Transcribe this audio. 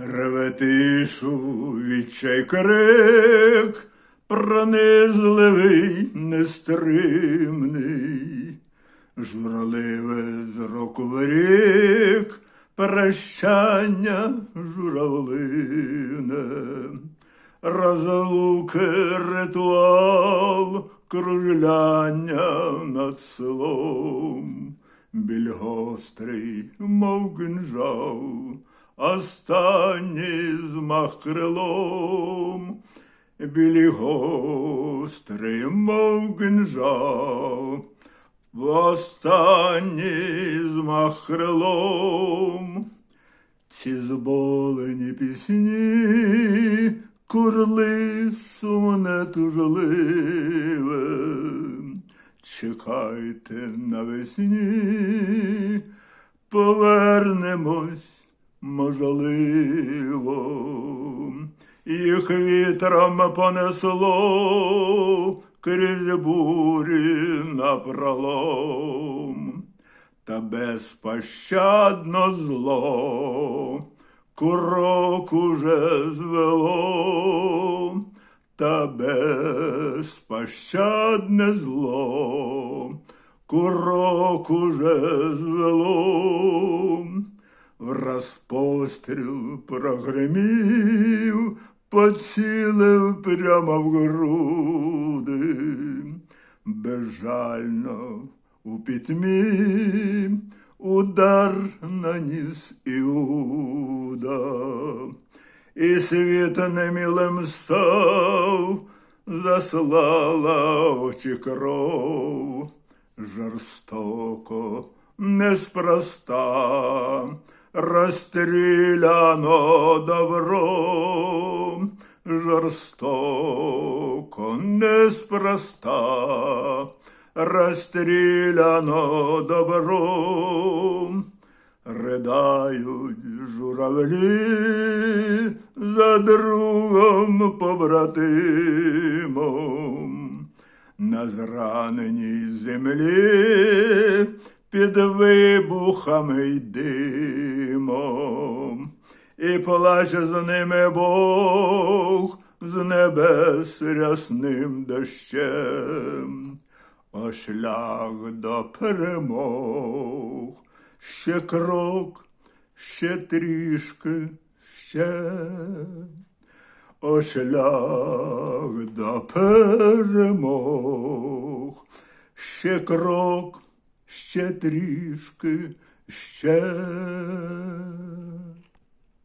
Реве тишу відчай крик, пронизливий, нестримний, журливе з року в рік, прощання журавлине, розлуки ритуал, кружляння над селом, біль гострий, мов кинжал, останній змах крилом, білі гострий, мов кинжал, в останній змах крилом. Ці зболені пісні, курли сумне тужливе, чекайте навесні, повернемось, можливо, їх вітром понесло крізь бурі напролом. Та безпощадно зло курок уже звело, та безпощадне зло курок уже звело, враз постріл прогремів, поцілив прямо в груди, безжально у пітьмі удар наніс Іуда, і світ немілим став, заслала очі кров, жорстоко, неспроста, розстріляно добро, жорстоко, неспроста, розстріляно добро, ридають журавлі за другом побратимом, на зраненій землі під вибухами й димом, і плаче з ними Бог з небес рясним дощем. А шлях до перемог, ще крок, ще трішки, ще. О шлях до перемог, ще крок, ще трішки, ще.